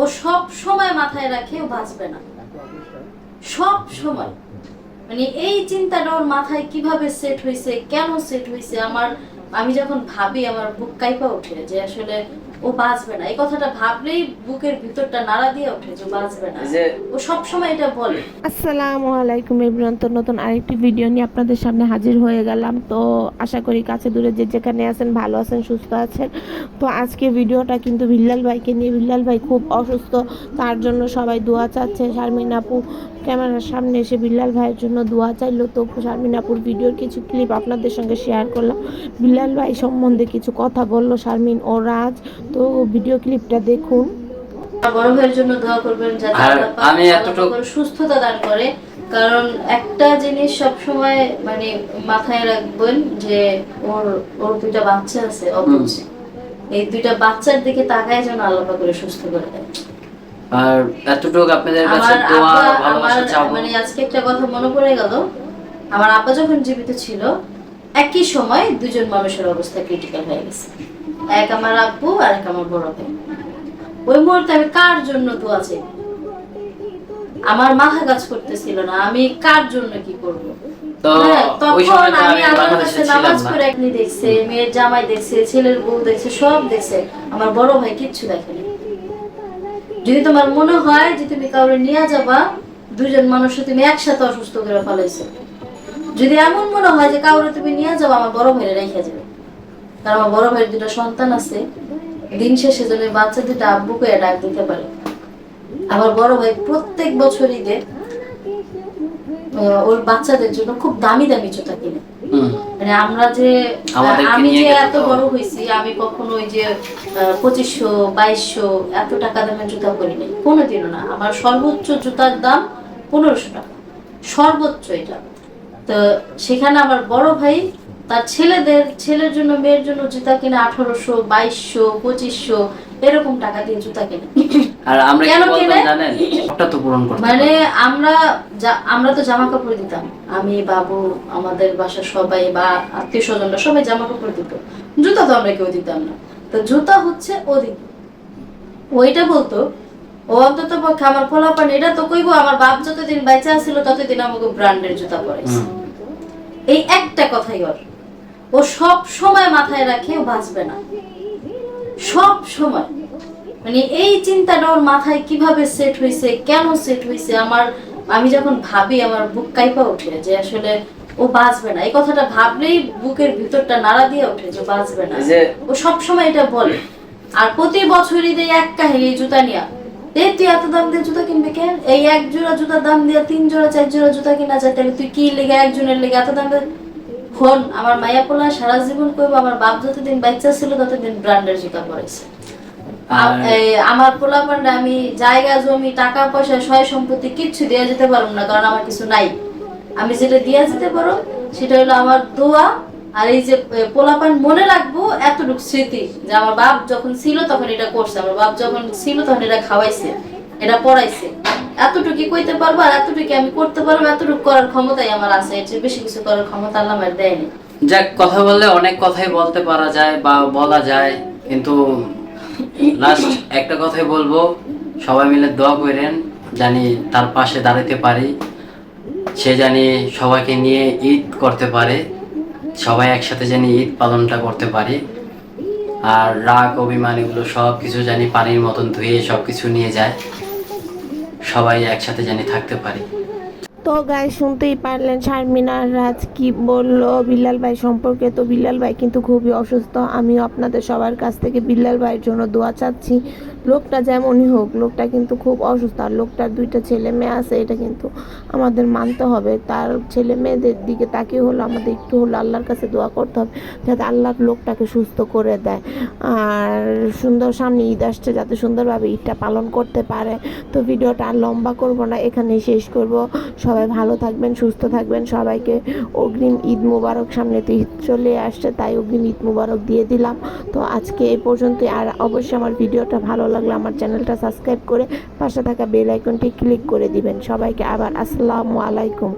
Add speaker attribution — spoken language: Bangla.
Speaker 1: ও সব সময় মাথায় রাখে, ও বাঁচবে না। সব সময়। মানে এই চিন্তাটা ওর মাথায় কীভাবে সেট হয়েছে কেন সেট হয়েছে আমার আমি যখন ভাবি, আমার বুক কাইপা ওঠে যে আসলে ও বাঁচবে না। এই কথাটা ভাবলেই বুকের ভিতরটা নাড়া দিয়ে ওঠে যে বাঁচবে না।
Speaker 2: যে
Speaker 1: ও সব সময় এটা বলে।
Speaker 3: আসসালামু আলাইকুম এভরিওয়ান তো নতুন আরেকটি ভিডিও নিয়ে আপনাদের সামনে হাজির হয়ে গেলাম। তো আশা করি কাছে দূরে যে যেখানে আছেন ভালো আছেন সুস্থ আছেন। তো আজকে ভিডিওটা কিন্তু বিল্লাল ভাইকে নিয়ে বিল্লাল ভাই খুব অসুস্থ তার জন্য সবাই দোয়া চাচ্ছে। শারমিন আপু ক্যামেরার সামনে এসে বিল্লাল ভাইয়ের জন্য দোয়া চাইলো। তো শারমিন আপুর ভিডিওর কিছু ক্লিপ আপনাদের সঙ্গে শেয়ার করলাম। বিল্লাল ভাই সম্বন্ধে কিছু কথা বলল শারমিন ও রাজ। তো ভিডিও ক্লিপটা দেখুন।
Speaker 1: বড় ভাইয়ের জন্য দোয়া করবেন যাতে
Speaker 2: আর
Speaker 1: আল্লাহ পাক
Speaker 2: আমি এতটুকু-
Speaker 1: সুস্থতা দান করে। কারণ একটা জিনিস সব সময় মানে মাথায় রাখবেন যে ওর ওর দুইটা বাচ্চা আছে অবুঝ এই দুইটা বাচ্চার দিকে তাকায় যেন পাক করে সুস্থ করে দেয়।
Speaker 2: আর এতটুকু আপনাদের কাছে
Speaker 1: আমার
Speaker 2: দোয়া ভালোবাসা চাবো।
Speaker 1: মানে আজকে একটা কথা মনে পড়ে গেল। আমার আব্বা যখন জীবিত ছিল একই সময় দুজন মানুষের অবস্থা ক্রিটিক্যাল হয়ে গেছে। এক আমার আব্বু আর এক আমার বড় ভাই। ওই মুহূর্তে আমি কার জন্য দোয়া চাই? আমার মাথা কাজ করতেছিল না আমি কার জন্য কি করব? হ্যাঁ, তখন আমি আল্লাহর কাছে নামাজ পড়ে আপনি দেখছে মেয়ের জামাই দেখছে ছেলের বউ দেখছে সব দেখছে। আমার বড় ভাই কিচ্ছু দেখেনি। যদি তোমার মনে হয় যে তুমি কাউরে নিয়ে যাবা দুজন মানুষকে তুমি একসাথে অসুস্থ করে ফেলাইছো। যদি এমন মনে হয় যে কাউরে তুমি নিয়ে যাবা, আমার বড় ভাইরে রেখে যাবে। কারণ আমার বড় ভাইয়ের দুটো সন্তান আছে, দিন শেষে যদি বাচ্চা দুটো আব্বুকে ডাক দিতে পারে। আমার বড় ভাই প্রত্যেক বছর ঈদে ওর বাচ্চাদের জন্য খুব দামি দামি জুতা কিনে। মানে আমরা যে আমি যে এত বড় হয়েছি আমি কখনো ওই যে পঁচিশশো বাইশশো এত টাকা দামের জুতা করিনি কোনোদিনও না। আমার সর্বোচ্চ জুতার দাম পনেরোশো টাকা। সর্বোচ্চ এটা। তো সেখানে আমার বড় ভাই তার ছেলেদের ছেলের জন্য মেয়ের জন্য জুতা কিনে আঠারোশো বাইশশো পঁচিশশো এরকম টাকা দিয়ে জুতা কিনে।
Speaker 2: আর আমরা
Speaker 1: কেন?
Speaker 2: জানেন? ওটা তো পূরণ করতে
Speaker 1: মানে আমরা আমরা তো জামা কাপড় দিতাম। আমি বাবু আমাদের বাসার সবাই বা আত্মীয় স্বজনরা সবাই জামা কাপড় দিত। জুতা তো আমরা কেউ দিতাম না। তো জুতা হচ্ছে ও দিত ওইটা বলতো ও অন্তত পক্ষে আমার পোলাপান এটা তো কইবো আমার বাপ যতদিন বেঁচে ছিল ততদিন আমাকে ব্র্যান্ডের জুতা পরাইছে এই একটা কথাই ওর। ও সব সময় মাথায় রাখে ও বাঁচবে না। সব সময়। মানে এই চিন্তাটা ওর মাথায় কীভাবে সেট হয়েছে কেন সেট হয়েছে আমার আমি যখন ভাবি আমার বুক কাইপা ওঠে যে আসলে ও বাঁচবে না। এই কথাটা ভাবলেই বুকের ভিতরটা নাড়া দিয়ে ওঠে যে বাঁচবে না। ও সব সময় এটা বলে। আর প্রতি বছরই দেয় এক কাহিনী জুতা নিয়া। এই তুই এত দাম দিয়ে জুতা কিনবি কেন? এই এক জোড়া জুতার দাম দিয়ে তিন জোড়া চার জোড়া জুতা কিনা যায় তাহলে তুই কি লেগে একজনের লেগে এত দাম দিয়ে? ফোন আমার মাইয়া পোলা সারা জীবন করব আমার বাপ যতদিন বাচ্চা ছিল ততদিন ব্র্যান্ডের জুতা পরেছে।
Speaker 2: আর
Speaker 1: আম- এই আমার পোলা পান্ডা আমি জায়গা জমি টাকা পয়সা সয় সম্পত্তি কিচ্ছু দেওয়া যেতে পারব না কারণ আমার কিছু নাই। আমি যেটা দিয়া যেতে পারো সেটা হলো আমার দোয়া আর এই যে পোলাপান মনে রাখব এতটুকু স্মৃতি যে আমার বাপ যখন ছিল তখন এটা করছে আমার বাপ যখন ছিল তখন এটা খাওয়াইছে এটা পড়াইছে। এতটুকু কইতে পারব আর এতটুকু আমি করতে পারব, এতটুকু করার ক্ষমতাই আমার আছে। এর বেশি কিছু করার ক্ষমতা আল্লাহ আমার দেয়নি।
Speaker 2: যাক, কথা বললে অনেক কথাই বলতে পারা যায় বা বলা যায়, কিন্তু লাস্ট একটা কথাই বলব। সবাই মিলে দোয়া করেন, জানি তার পাশে দাঁড়াতে পারি। সে জানি সবাইকে নিয়ে ঈদ করতে পারে। সবাই একসাথে জানি ঈদ পালনটা করতে পারি। আর রাগ, অভিমান, এগুলো সব কিছু জানি পানির মতন ধুয়ে সব কিছু নিয়ে যায়। সবাই একসাথে জানি থাকতে পারি।
Speaker 3: তো গায়ে শুনতেই পারলেন, শারমিনা রাজ কি বলল? বিল্লাল ভাই সম্পর্কে তো বিল্লাল ভাই কিন্তু খুবই অসুস্থ। আমিও আপনাদের সবার কাছ থেকে বিল্লাল ভাইয়ের জন্য দোয়া চাচ্ছি। লোকটা যেমনই হোক, লোকটা কিন্তু খুব অসুস্থ। আর লোকটার দুইটা ছেলে মেয়ে আছে, এটা কিন্তু আমাদের মানতে হবে। তার ছেলে মেয়েদের দিকে তাকিয়ে হলো, আমাদের একটু হলো আল্লাহর কাছে দোয়া করতে হবে, যাতে আল্লাহর লোকটাকে সুস্থ করে দেয়। আর সুন্দর সামনে ঈদ আসছে, যাতে সুন্দরভাবে ঈদটা পালন করতে পারে। তো ভিডিওটা আর লম্বা করব না, এখানেই শেষ করব। সবাই ভালো থাকবেন, সুস্থ থাকবেন। সবাইকে অগ্রিম ঈদ মুবারক সামনে তো ঈদ চলে আসছে, তাই অগ্রিম ঈদ মুবারক দিয়ে দিলাম। তো আজকে এই পর্যন্তই, আর অবশ্যই আমার ভিডিওটা ভালো লাগলে আমার চ্যানেলটা সাবস্ক্রাইব করে পাশে থাকা বেল আইকনটি ক্লিক করে দিবেন। সবাইকে আবার আসসালামু আলাইকুম।